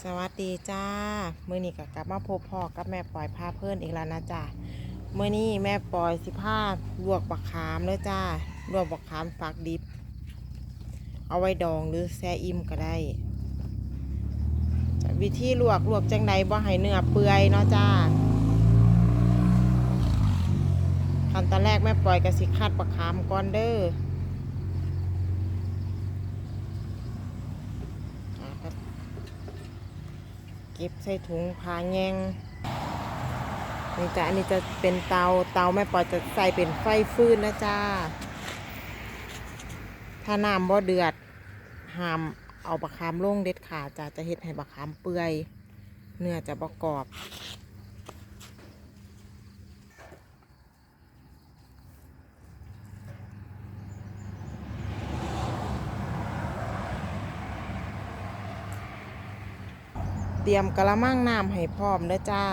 สวัสดีจ้ามื่อนี้ก็กลับมาพบพ่อกับแม่ปล่อยพาเพื่อนอีกแล้วนะจ้าเมื่อนี้แม่ปล่อยสิพาลวกบักขามเลยจ้าลวกบักขามฝากดิบ เอาไว้ดองหรือแซ่อิ่มก็ได้ วิธีลวกลวกจังใดบ่ให้เนื้อเปื่อยเนาะจ้าขั้นตอนแรกแม่ปล่อยกสิคัดบักขามก่อนเด้ออ่าก็ เก็บใส่ถุงพาแยงนี่จ้ะอันนี้จะเป็นเตาเตาแม่ปอจะใส่เป็นไฟฟืนนะจ้าถ้าน้ำบ่เดือดห้ามเอาบะขามลงเด็ดขาดจ้ะจะเห็ดให้บะขามเปื่อย เนื้อจะประกรอบ เตรียมกระมังน้ำให้พร้อมเด้อจ้า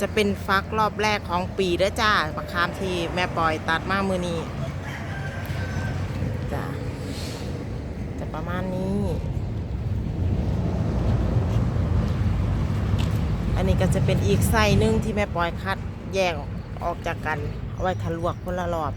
จะเป็นฟักรอบแรกของปีเด้อจ้าบักคามที่แม่ปอยตัดมามือนี้จ้าจะประมาณนี้ อันนี้ก็จะเป็นอีกไส้หนึ่งที่แม่ปอยคัดแยกออกจากกัน เอาไว้ทะลวกคนละรอบ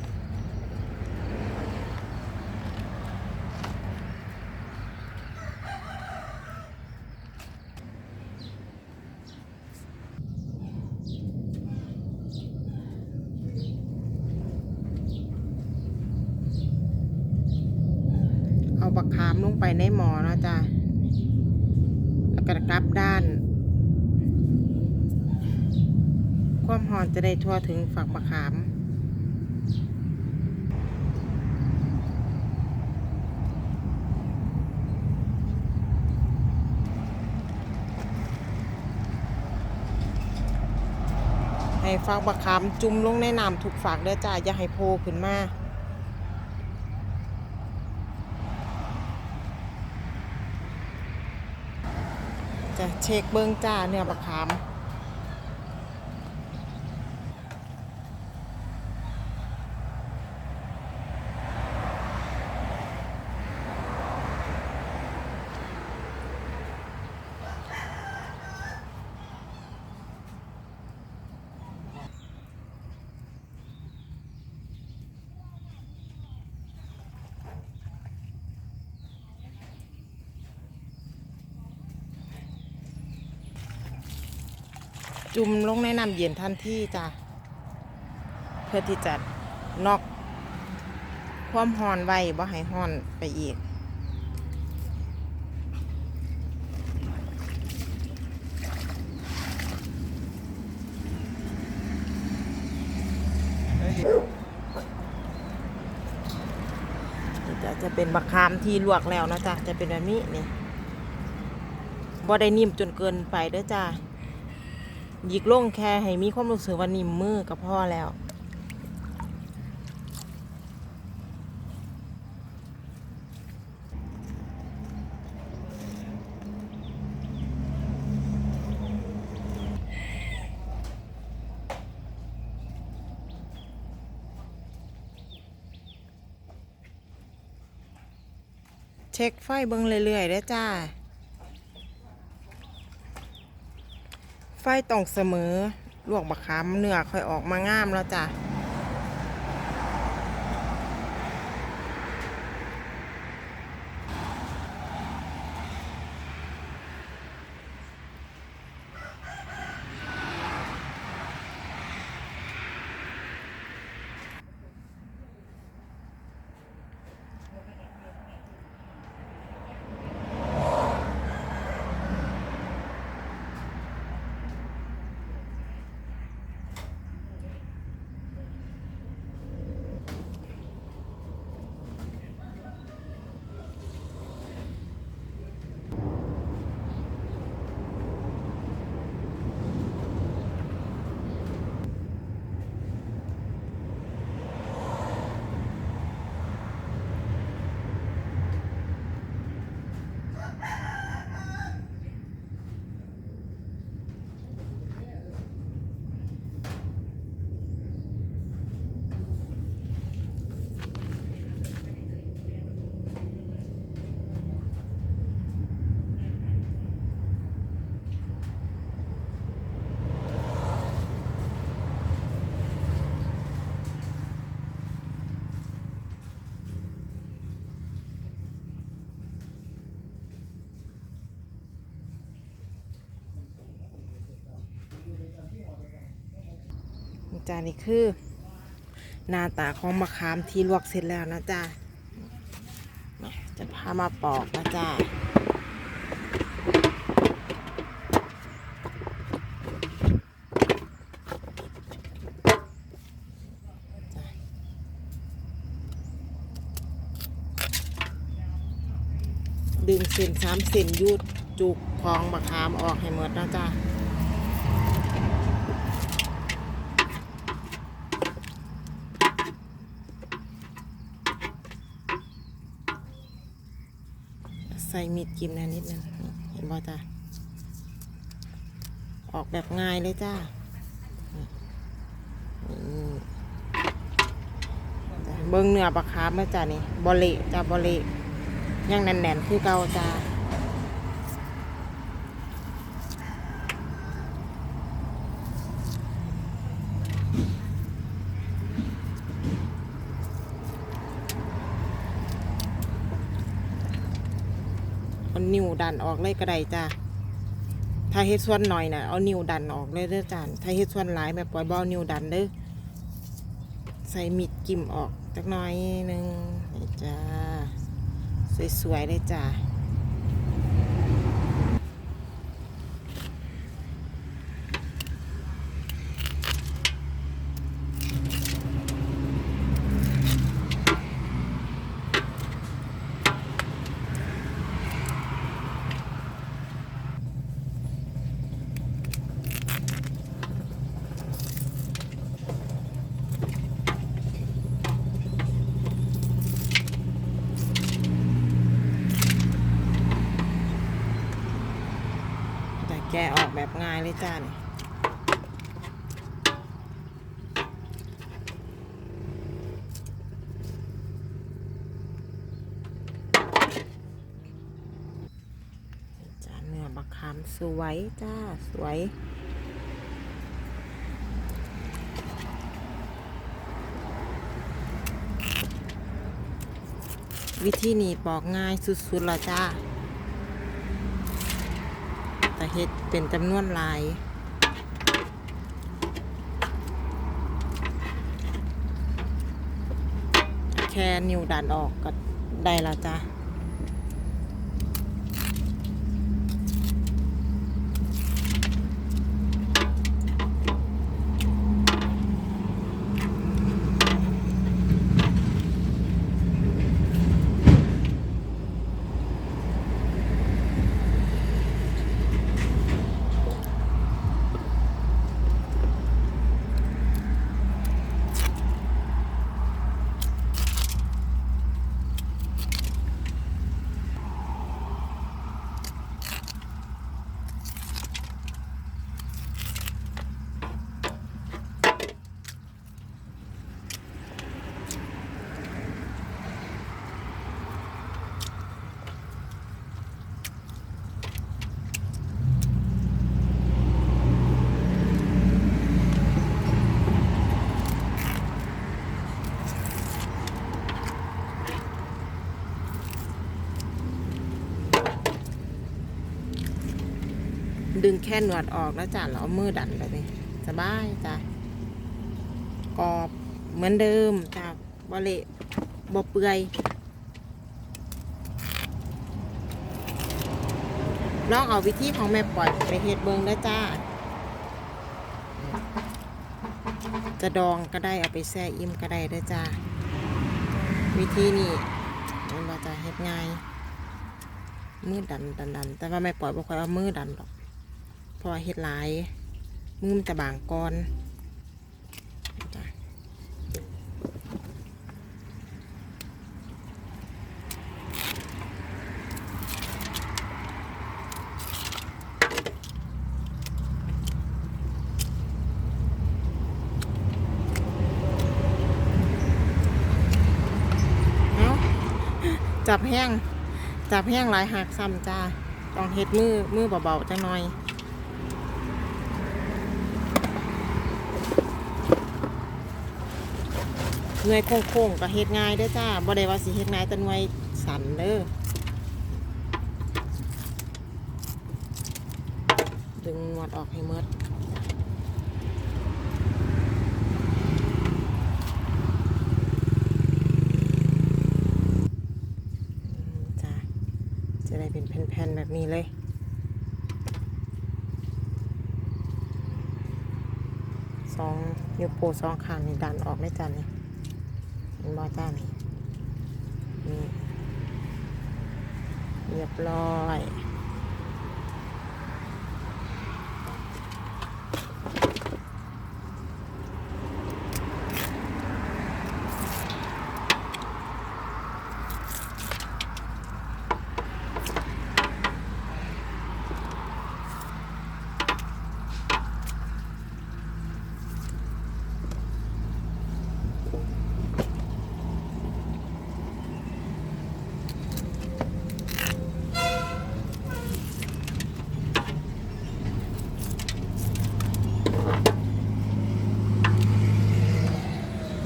เอาบักขามลงไปในหมอนะจ้ะแล้วก็กลับด้าน ความหอนจะได้ทั่วถึงฝักบักขาม ให้ฝักบักขามจุ่มลงในน้ำถูกฝักเด้อจ้าอย่าให้โผล่ขึ้นมาจะเช็คเบิ้งจ้าเนื้อบักขาม จุ่มลงในน้ำเย็นทันทีจ้ะเพื่อที่จะนอกความหอนไว้บ่ให้หอนไปอีกนี่จะจะเป็นบักคามที่ลวกแล้วนะจ๊ะ จะเป็นแบบนี้นี่บ่ได้นิ่มจนเกินไปเด้อจ้า หยิกลงแค่ให้มีความรู้สึกว่านิ่มมือก็พอแล้ว เช็คไฟเบิ่งเรื่อยๆเด้จ้า ไฟต้องเสมอ ลวกบักขามเนื้อค่อยออกมางามแล้วจ้ะ จ้านี่คือ หน้าตาของมะขามที่ลวกเสร็จแล้วนะจ้าจะพามาปอกนะจ้าดึงเส้นสามเส้นยูดจุกของมะขามออกให้หมดนะจ้า ใส่มีดกิมนะนิดนึงเห็นบ่จ้าออกแบบง่ายเลยจ้าเบิ้งเนื้อปลาคาร์ฟมาจ้านี่บอเละจ้าบอเละยังแน่นๆคือเก่าจ้า นิ้วดันออกเลยก็ได้จ้าถ้าเฮ็ดส่วนหน่อยน่ะเอานิ้วดันออกเลยเด้อจ้าถ้าเฮ็ดส่วนหลายแบบปล่อยเบอานิ้วดันเด้อใส่มิดกิ่มออกจักหน่อยหนึงนี่จ้าสวยๆเลยจ้า แต่ แกะออกแบบง่ายเลยจ้าเนี่ยจ้าเนื้อบักคำสวยจ้า สวยวิธีนี้ปอกง่ายสุดๆละจ้า เฮ็ดเป็นจำนวนหลายแค่นิ้วดันออกก็ได้แล้วจ้ะ ดึงแค่หนวดออกแล้วจ้ะแล้วเอามือดันแบบนี้สบายจ้ะกรอบเหมือนเดิมจ้ะบเละบเปื่อยลองเอาวิธีของแม่ปล่อยไปเฮ็ดเบิงได้จ้า จะดองก็ได้เอาไปแช่อิ่มก็ได้เด้จ้า วิธีนี้มันว่าจะเฮ็ดง่ายมือดันดันดันแต่ว่าแม่ปล่อยบ่ค่อยเอามือดันหรอก พราะว่าเฮ็ดหลาย มือมันจะบางก่อนจ้ะจับแห้ง จับแห้งหลายหักซ้ำจ้า ต้องเฮ็ดมือมือเบาๆจังหน่อย หน่วยโค้งๆก็เฮ็ดง่ายเด้อจ้าบ่ได้ว่าสิเฮ็ดง่ายแต่หน่วยสันเด้อดึงหนวดออกให้เมดจ้าจะได้เป็นแผ่นๆแบบนี้เลยสองนิ้โป้สองข้างนี่ดันออกไม่จันนี่ บ่จ้านี่นี่เรียบร้อย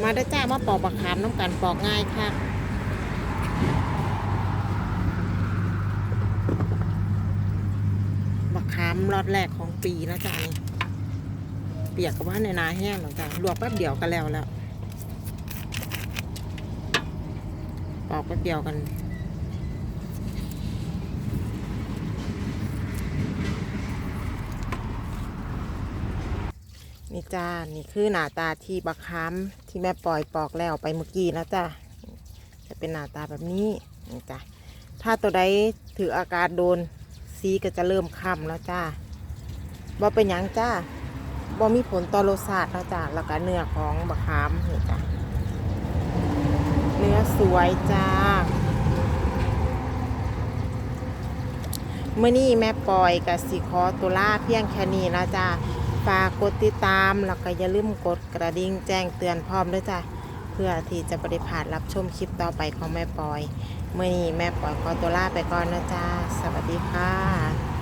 มาได้จ้ามาปอกบักขามน้ำกันปอกง่ายค่ะบักขามรอดแรกของปีนะจ๊ะนี่เปียกกับว่าในนาแห้งหรอกจ้ะลวกแป๊บเดียวก็แล้วแล้วปอกแป๊บเดียวกัน นี่จ้า นี่คือหน้าตาที่บักคาที่แม่ปล่อยปอกแล้วไปเมื่อกี้นะจ้าจะเป็นหน้าตาแบบนี้นี่จ้าถ้าตัวใดถืออากาศโดนสีก็จะเริ่มค้ำแล้วจ้าบ่เป็นหยังจ้าบ่มีผลต่อรสชาติแล้วจ้าแล้วก็เนื้อของบักคามนี่จ้าเนื้อสวยจ้าเมื่อนี้แม่ปอยกับสีคอตัวล่าเพียงแค่นี้นะจ้า ฝากกดติดตาม แล้วก็อย่าลืมกดกระดิ่งแจ้งเตือนพร้อมด้วยจ้ะ เพื่อที่จะบริพาดรับชมคลิปต่อไปของแม่ปอย เมื่อนี้แม่ปอยขอตัวลาไปก่อนนะจ้า สวัสดีค่ะ